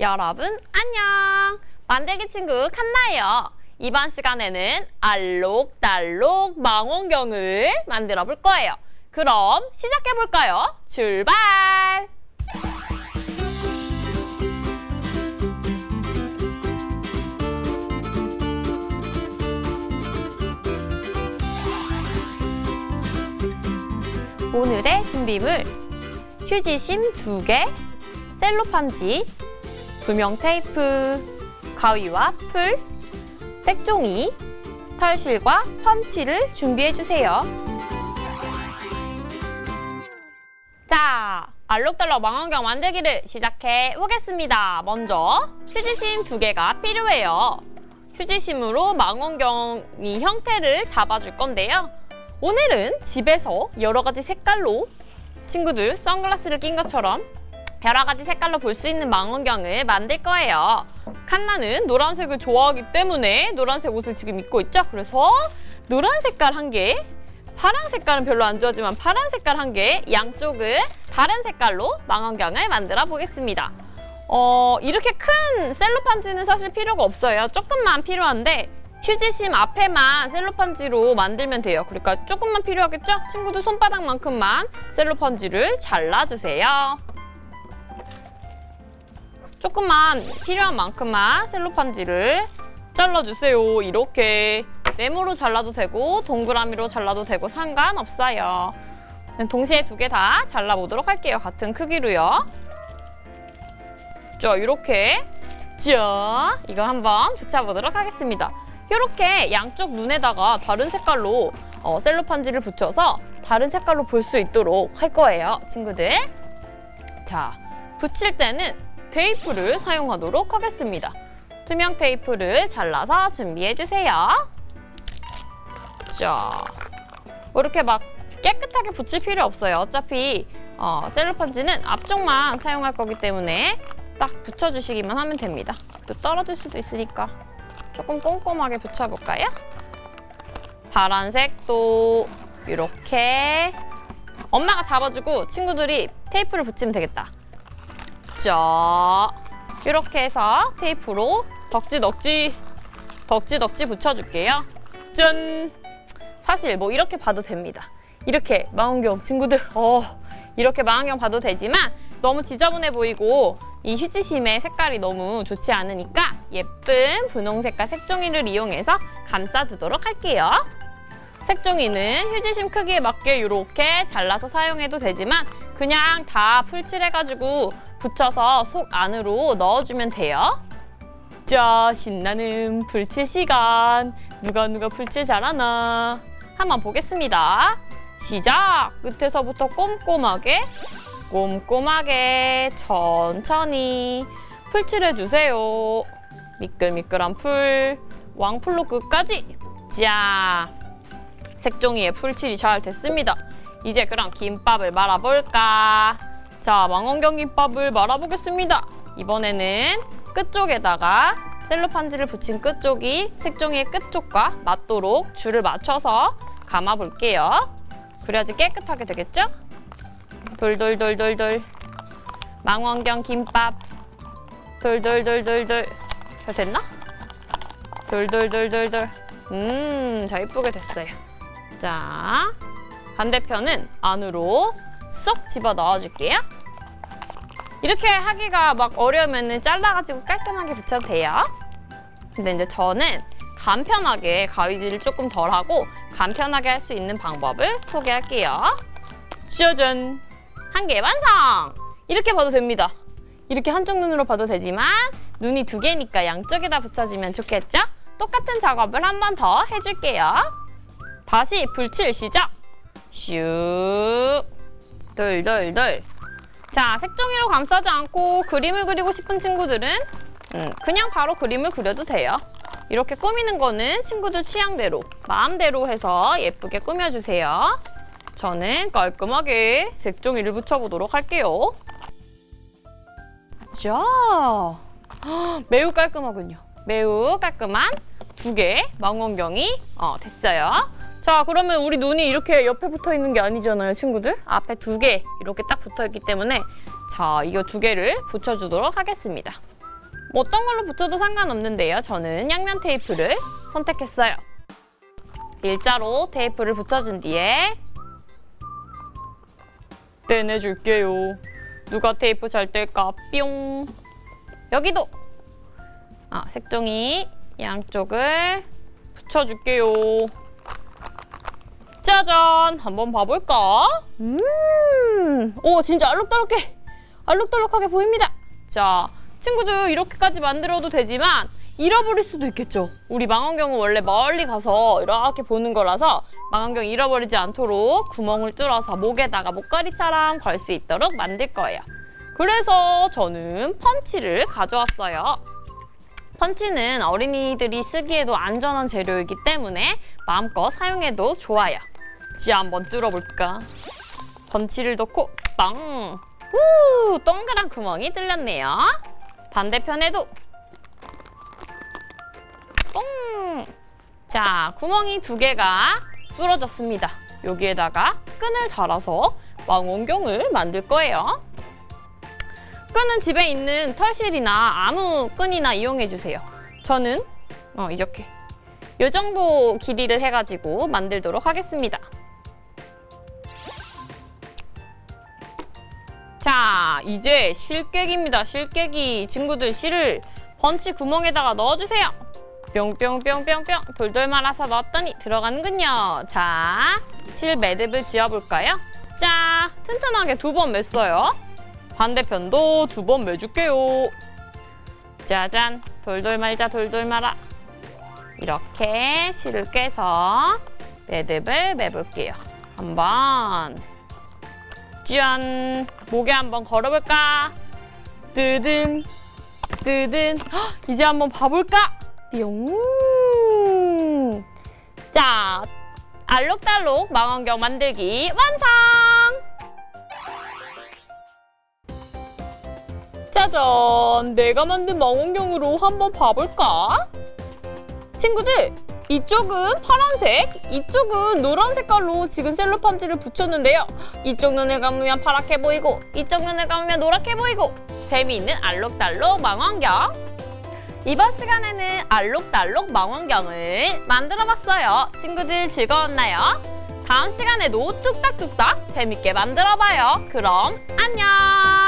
여러분 안녕. 만들기 친구 칸나예요. 이번 시간에는 알록달록 망원경을 만들어 볼 거예요. 그럼 시작해 볼까요? 출발! 오늘의 준비물 휴지심 2개, 셀로판지, 구명 테이프, 가위와 풀, 색종이, 털실과 펀치를 준비해 주세요. 자, 알록달록 망원경 만들기를 시작해 보겠습니다. 먼저 휴지심 두 개가 필요해요. 휴지심으로 망원경이 형태를 잡아줄 건데요. 오늘은 집에서 여러 가지 색깔로 친구들 선글라스를 낀 것처럼 여러 가지 색깔로 볼 수 있는 망원경을 만들 거예요. 칸나는 노란색을 좋아하기 때문에 노란색 옷을 지금 입고 있죠. 그래서 노란 색깔 한 개, 파란 색깔은 별로 안 좋아하지만 파란 색깔 한 개, 양쪽을 다른 색깔로 망원경을 만들어 보겠습니다. 어, 이렇게 큰 셀로판지는 사실 필요가 없어요. 조금만 필요한데 휴지심 앞에만 셀로판지로 만들면 돼요. 그러니까 조금만 필요하겠죠? 친구들 손바닥만큼만 셀로판지를 잘라주세요. 조금만 필요한 만큼만 셀로판지를 잘라주세요. 이렇게 네모로 잘라도 되고 동그라미로 잘라도 되고 상관없어요. 동시에 두 개 다 잘라보도록 할게요. 같은 크기로요. 자, 이렇게 자, 이거 한번 붙여보도록 하겠습니다. 이렇게 양쪽 눈에다가 다른 색깔로 어, 셀로판지를 붙여서 다른 색깔로 볼 수 있도록 할 거예요, 친구들. 자, 붙일 때는 테이프를 사용하도록 하겠습니다. 투명 테이프를 잘라서 준비해 주세요. 자, 뭐 이렇게 막 깨끗하게 붙일 필요 없어요. 어차피 어, 셀로판지는 앞쪽만 사용할 거기 때문에 딱 붙여주시기만 하면 됩니다. 또 떨어질 수도 있으니까 조금 꼼꼼하게 붙여볼까요? 파란색도 이렇게 엄마가 잡아주고 친구들이 테이프를 붙이면 되겠다. 자, 이렇게 해서 테이프로 덕지 덕지 덕지 덕지 붙여줄게요. 짠! 사실 뭐 이렇게 봐도 됩니다. 이렇게 망원경 친구들 어 이렇게 망원경 봐도 되지만 너무 지저분해 보이고 이 휴지심의 색깔이 너무 좋지 않으니까 예쁜 분홍 색깔 색종이를 이용해서 감싸주도록 할게요. 색종이는 휴지심 크기에 맞게 이렇게 잘라서 사용해도 되지만 그냥 다 풀칠해가지고 붙여서 속 안으로 넣어주면 돼요. 자, 신나는 풀칠 시간. 누가 누가 풀칠 잘하나? 한번 보겠습니다. 시작! 끝에서부터 꼼꼼하게, 꼼꼼하게, 천천히 풀칠해주세요. 미끌미끌한 풀, 왕풀로 끝까지. 자, 색종이에 풀칠이 잘 됐습니다. 이제 그럼 김밥을 말아볼까? 자, 망원경 김밥을 말아보겠습니다. 이번에는 끝쪽에다가 셀로판지를 붙인 끝쪽이 색종이의 끝쪽과 맞도록 줄을 맞춰서 감아볼게요. 그래야지 깨끗하게 되겠죠? 돌돌돌돌돌 망원경 김밥 돌돌돌돌돌 잘 됐나? 돌돌돌돌돌 음, 자 이쁘게 됐어요. 자, 반대편은 안으로 쏙 집어 넣어줄게요. 이렇게 하기가 막 어려우면 잘라가지고 깔끔하게 붙여도 돼요. 근데 이제 저는 간편하게 가위질을 조금 덜 하고 간편하게 할 수 있는 방법을 소개할게요. 짜잔! 한 개 완성! 이렇게 봐도 됩니다. 이렇게 한쪽 눈으로 봐도 되지만 눈이 두 개니까 양쪽에다 붙여주면 좋겠죠? 똑같은 작업을 한 번 더 해줄게요. 다시 불칠 시작! 슉! 돌돌돌 자, 색종이로 감싸지 않고 그림을 그리고 싶은 친구들은 음, 그냥 바로 그림을 그려도 돼요. 이렇게 꾸미는 거는 친구들 취향대로, 마음대로 해서 예쁘게 꾸며주세요. 저는 깔끔하게 색종이를 붙여보도록 할게요. 자, 헉, 매우 깔끔하군요. 매우 깔끔한 두 개 망원경이 어, 됐어요. 자, 그러면 우리 눈이 이렇게 옆에 붙어 있는 게 아니잖아요, 친구들. 앞에 두 개 이렇게 딱 붙어 있기 때문에 자, 이거 두 개를 붙여주도록 하겠습니다. 뭐 어떤 걸로 붙여도 상관없는데요. 저는 양면 테이프를 선택했어요. 일자로 테이프를 붙여준 뒤에 떼내줄게요. 누가 테이프 잘 뗄까? 뿅. 여기도 아 색종이 양쪽을 붙여줄게요. 짜잔! 한번 봐볼까? 음, 오 진짜 알록달록해. 알록달록하게 보입니다. 자, 친구들 이렇게까지 만들어도 되지만 잃어버릴 수도 있겠죠. 우리 망원경은 원래 멀리 가서 이렇게 보는 거라서 망원경 잃어버리지 않도록 구멍을 뚫어서 목에다가 목걸이처럼 걸 수 있도록 만들 거예요. 그래서 저는 펀치를 가져왔어요. 펀치는 어린이들이 쓰기에도 안전한 재료이기 때문에 마음껏 사용해도 좋아요. 지 한번 뚫어볼까? 펀치를 넣고 빵! 우! 동그란 구멍이 뚫렸네요. 반대편에도 뽕! 자, 구멍이 두 개가 뚫어졌습니다. 여기에다가 끈을 달아서 망원경을 만들 거예요. 끈은 집에 있는 털실이나 아무 끈이나 이용해 주세요. 저는 어, 이렇게 이 정도 길이를 해가지고 만들도록 하겠습니다. 자, 이제 실깨기입니다. 실깨기 친구들 실을 번치 구멍에다가 넣어주세요. 뿅뿅뿅뿅뿅 돌돌 말아서 넣었더니 들어가는군요. 자, 실 매듭을 지어볼까요? 자, 튼튼하게 두 번 맸어요. 반대편도 두 번 매줄게요. 짜잔, 돌돌 말자 돌돌 말아. 이렇게 실을 꿰서 매듭을 매볼게요. 한번 짠! 목에 한번 걸어볼까? 뜨든 뜨든 헉, 이제 한번 봐볼까? 뿅! 자, 알록달록 망원경 만들기 완성! 짜잔! 내가 만든 망원경으로 한번 봐볼까? 친구들, 이쪽은 파란색, 이쪽은 노란 색깔로 지금 셀로판지를 붙였는데요. 이쪽 눈을 감으면 파랗게 보이고, 이쪽 눈을 감으면 노랗게 보이고, 재미있는 알록달록 망원경. 이번 시간에는 알록달록 망원경을 만들어 봤어요. 친구들 즐거웠나요? 다음 시간에도 뚝딱뚝딱 재밌게 만들어 봐요. 그럼 안녕!